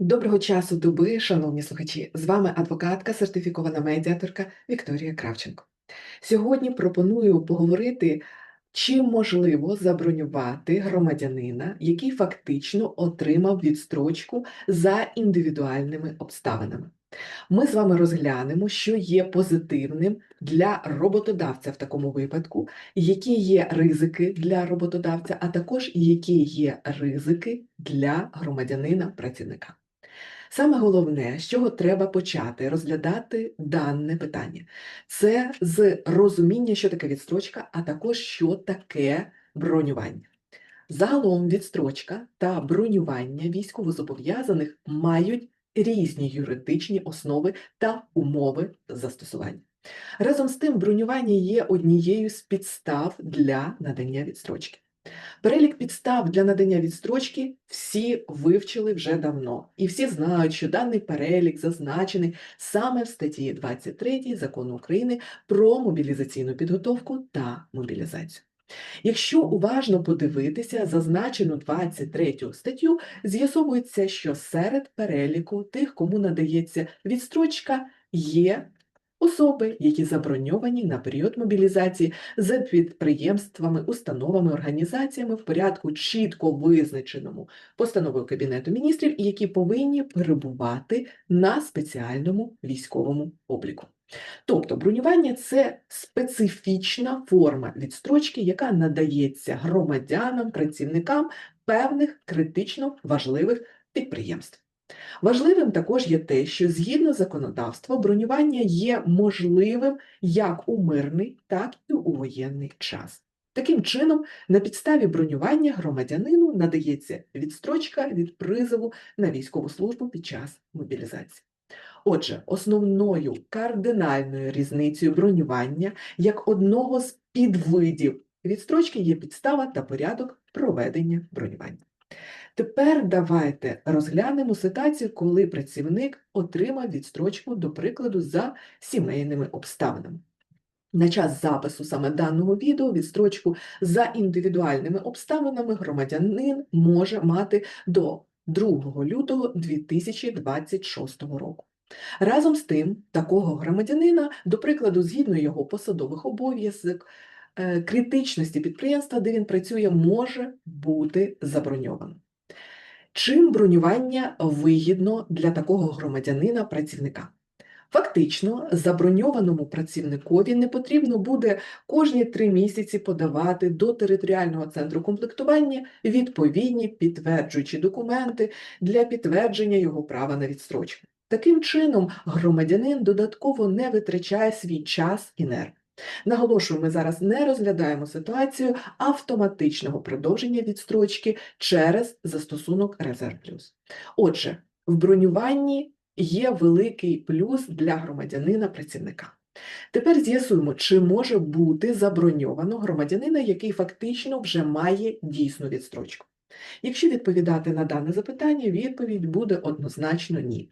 Доброго часу доби, шановні слухачі! З вами адвокатка, сертифікована медіаторка Вікторія Кравченко. Сьогодні пропоную поговорити, чи можливо забронювати громадянина, який фактично отримав відстрочку за індивідуальними обставинами. Ми з вами розглянемо, що є позитивним для роботодавця в такому випадку, які є ризики для роботодавця, а також які є ризики для громадянина-працівника. Саме головне, з чого треба почати розглядати дане питання, це з розуміння, що таке відстрочка, а також що таке бронювання. Загалом відстрочка та бронювання військовозобов'язаних мають різні юридичні основи та умови застосування. Разом з тим, бронювання є однією з підстав для надання відстрочки. Перелік підстав для надання відстрочки всі вивчили вже давно, і всі знають, що даний перелік зазначений саме в статті 23 Закону України про мобілізаційну підготовку та мобілізацію. Якщо уважно подивитися зазначену 23 статтю, з'ясовується, що серед переліку тих, кому надається відстрочка, є Особи, які заброньовані на період мобілізації з підприємствами, установами, організаціями в порядку чітко визначеному постановою Кабінету міністрів, які повинні перебувати на спеціальному військовому обліку. Тобто бронювання це специфічна форма відстрочки, яка надається громадянам, працівникам певних критично важливих підприємств. Важливим також є те, що згідно законодавства бронювання є можливим як у мирний, так і у воєнний час. Таким чином, на підставі бронювання громадянину надається відстрочка від призову на військову службу під час мобілізації. Отже, основною кардинальною різницею бронювання як одного з підвидів відстрочки є підстава та порядок проведення бронювання. Тепер давайте розглянемо ситуацію, коли працівник отримав відстрочку, до прикладу, за сімейними обставинами. На час запису саме даного відео відстрочку за індивідуальними обставинами громадянин може мати до 2 лютого 2026 року. Разом з тим, такого громадянина, до прикладу, згідно його посадових обов'язок, е, критичності підприємства, де він працює, може бути заброньовано. Чим бронювання вигідно для такого громадянина-працівника? Фактично, заброньованому працівникові не потрібно буде кожні три місяці подавати до територіального центру комплектування відповідні підтверджуючі документи для підтвердження його права на відстрочку. Таким чином, громадянин додатково не витрачає свій час і нерв. Наголошую, ми зараз не розглядаємо ситуацію автоматичного продовження відстрочки через застосунок Резерв Плюс. Отже, в бронюванні є великий плюс для громадянина-працівника. Тепер з'ясуємо, чи може бути заброньовано громадянина, який фактично вже має дійсну відстрочку. Якщо відповідати на дане запитання, відповідь буде однозначно ні.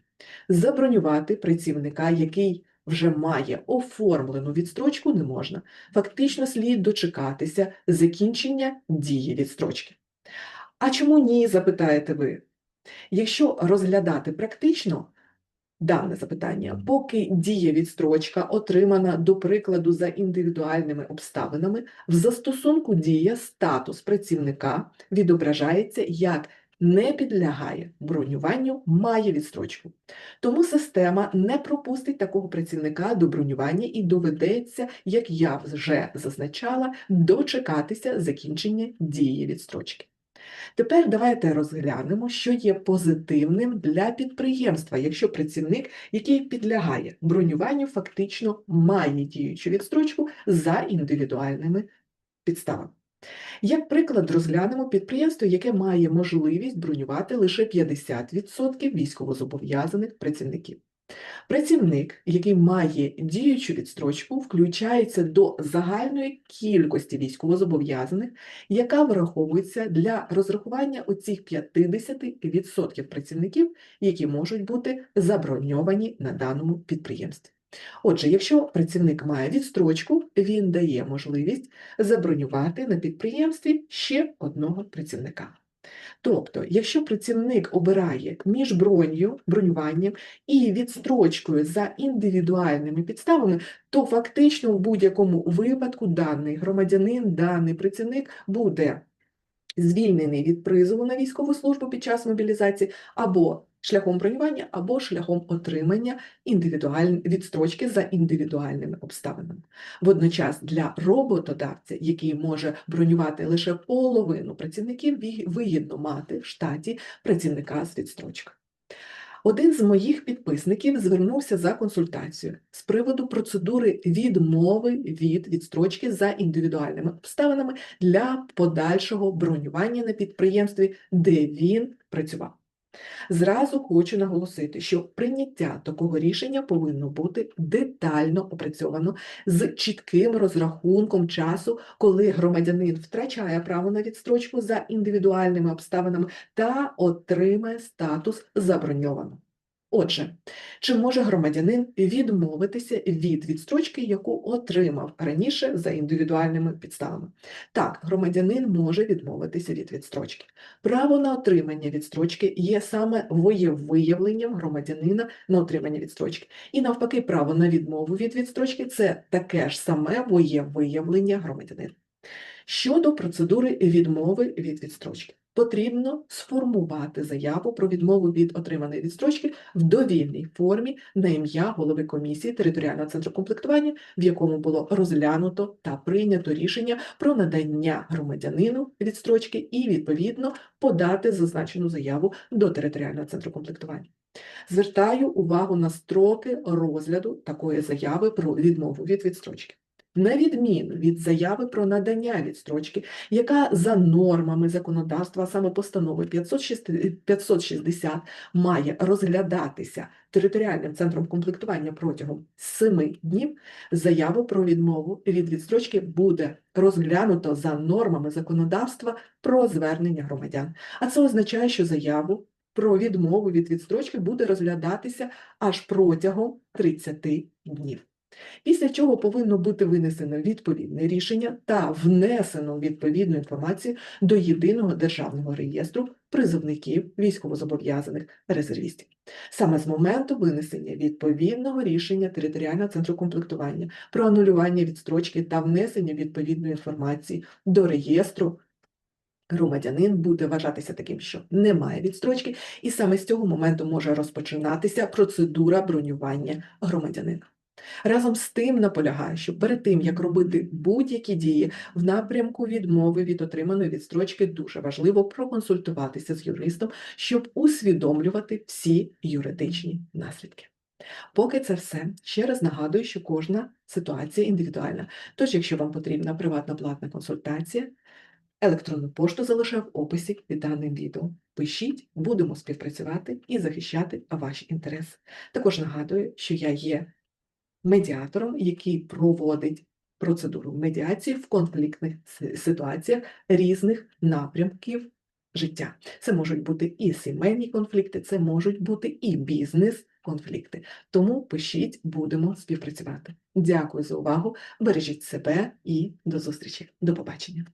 Забронювати працівника, який вже має оформлену відстрочку, не можна. Фактично слід дочекатися закінчення дії відстрочки. А чому ні, запитаєте ви? Якщо розглядати практично дане запитання, поки діє відстрочка, отримана, до прикладу, за індивідуальними обставинами, в застосунку дія статус працівника відображається як не підлягає бронюванню, має відстрочку. Тому система не пропустить такого працівника до бронювання і доведеться, як я вже зазначала, дочекатися закінчення дії відстрочки. Тепер давайте розглянемо, що є позитивним для підприємства, якщо працівник, який підлягає бронюванню, фактично має діючу відстрочку за індивідуальними підставами. Як приклад, розглянемо підприємство, яке має можливість бронювати лише 50% військовозобов'язаних працівників. Працівник, який має діючу відстрочку, включається до загальної кількості військовозобов'язаних, яка враховується для розрахування оцих 50% працівників, які можуть бути заброньовані на даному підприємстві. Отже, якщо працівник має відстрочку, він дає можливість забронювати на підприємстві ще одного працівника. Тобто, якщо працівник обирає між бронью, бронюванням і відстрочкою за індивідуальними підставами, то фактично в будь-якому випадку даний громадянин, даний працівник буде звільнений від призову на військову службу під час мобілізації або шляхом бронювання, або шляхом отримання індивідуаль... відстрочки за індивідуальними обставинами. Водночас для роботодавця, який може бронювати лише половину працівників, вигідно мати в штаті працівника з відстрочкою. Один з моїх підписників звернувся за консультацією з приводу процедури відмови від відстрочки за індивідуальними обставинами для подальшого бронювання на підприємстві, де він працював. Зразу хочу наголосити, що прийняття такого рішення повинно бути детально опрацьовано з чітким розрахунком часу, коли громадянин втрачає право на відстрочку за індивідуальними обставинами та отримає статус заброньованого. Отже, чи може громадянин відмовитися від відстрочки, яку отримав раніше за індивідуальними підставами? Так, громадянин може відмовитися від відстрочки. Право на отримання відстрочки є саме воєвиявленням громадянина на отримання відстрочки. І навпаки, право на відмову від відстрочки це таке ж саме воєвиявлення громадянина. Щодо процедури відмови від відстрочки, потрібно сформувати заяву про відмову від отриманої відстрочки в довільній формі на ім'я голови комісії територіального центру комплектування, в якому було розглянуто та прийнято рішення про надання громадянину відстрочки і відповідно подати зазначену заяву до територіального центру комплектування. Звертаю увагу на строки розгляду такої заяви про відмову від відстрочки. На відміну від заяви про надання відстрочки, яка за нормами законодавства, а саме постанови 560 560, має розглядатися територіальним центром комплектування протягом 7 днів, заяву про відмову від відстрочки буде розглянуто за нормами законодавства про звернення громадян. А це означає, що заяву про відмову від відстрочки буде розглядатися аж протягом 30 днів. Після чого повинно бути винесено відповідне рішення та внесено відповідну інформацію до єдиного державного реєстру призовників військовозобов'язаних резервістів. Саме з моменту винесення відповідного рішення територіального центру комплектування про анулювання відстрочки та внесення відповідної інформації до реєстру громадянин буде вважатися таким, що немає відстрочки, і саме з цього моменту може розпочинатися процедура бронювання громадянина. Разом з тим наполягаю, що перед тим, як робити будь-які дії в напрямку відмови від отриманої відстрочки, дуже важливо проконсультуватися з юристом, щоб усвідомлювати всі юридичні наслідки. Поки це все, ще раз нагадую, що кожна ситуація індивідуальна. Тож, якщо вам потрібна приватна платна консультація, електронну пошту залишаю в описі під даним відео. Пишіть, будемо співпрацювати і захищати ваші інтереси. Також нагадую, що я є медіатором, який проводить процедуру медіації в конфліктних ситуаціях різних напрямків життя. Це можуть бути і сімейні конфлікти, це можуть бути і бізнес-конфлікти. Тому пишіть, будемо співпрацювати. Дякую за увагу, бережіть себе і до зустрічі. До побачення.